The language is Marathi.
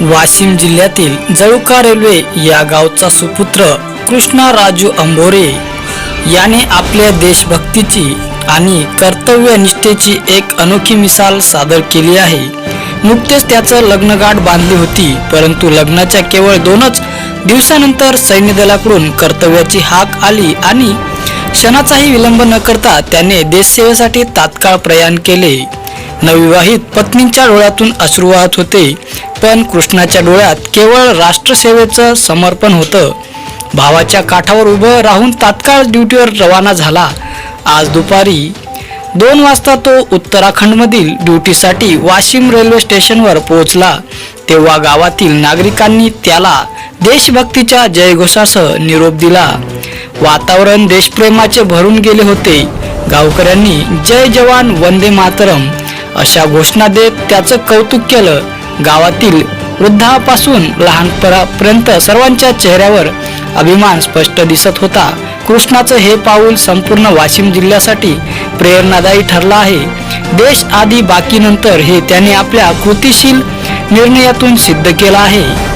वाशिम जिल्ह्यातील जळुका रेल्वे या गावचा सुपुत्र कृष्णा राजू अंभोरे याने आपल्या देशभक्तीची आणि कर्तव्यनिष्ठेची एक अनोखी मिसाल सादर केली आहे. नुकतेच त्याचं लग्नगाठ बांधली होती परंतु लग्नाच्या केवळ दोनच दिवसानंतर सैन्य दलाकडून कर्तव्याची हाक आली आणि क्षणाचाही विलंब न करता त्याने देशसेवेसाठी तात्काळ प्रयाण केले. नवविवाहित पत्नीच्या डोळ्यातून अश्रू वाहत होते. पण कृष्णाच्या डोळ्यात केवळ राष्ट्रसेवेचं समर्पण होतं. भावाच्या काठावर उभं राहून तात्काळ ड्युटीवर रवाना झाला. आज दुपारी दोन वाजता तो उत्तराखंडमधील ड्युटीसाठी वाशिम रेल्वे स्टेशनवर पोहोचला. तेव्हा गावातील नागरिकांनी त्याला देशभक्तीच्या जयघोषासह निरोप दिला. वातावरण देशप्रेमाचे भरून गेले होते. गावकऱ्यांनी जय जवान वंदे मातरम अशा घोषणा देत त्याचं कौतुक केलं. गावातील वृद्धापासून लहानपणापर्यंत सर्वांच्या चेहऱ्यावर अभिमान स्पष्ट दिसत होता. कृष्णाचं हे पाऊल संपूर्ण वाशिम जिल्ह्यासाठी प्रेरणादायी ठरलं आहे. देश आधी बाकीनंतर हे त्याने आपल्या कृतिशील निर्णयातून सिद्ध केलं आहे.